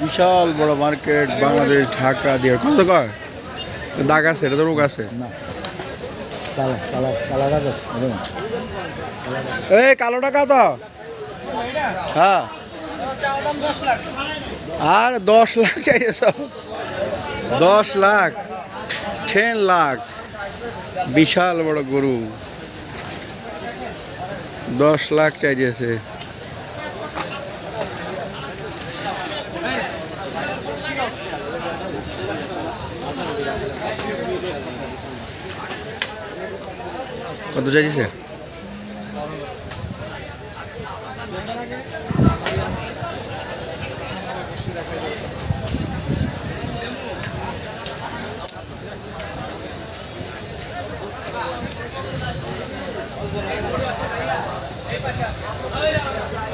বিশাল বড় মার্কেট বাংলাদেশ ঢাকা দিয়ে। কত কয়? দাগ আছে এটা তো রোগ আছে। এই কালো টাকা তো হ্যাঁ। আর দশ লাখ চাইছে সব দশ লাখ টেন লাখ। বিশাল বড় গরু। দশ লাখ চাইছে কত চাইছে 食べられない。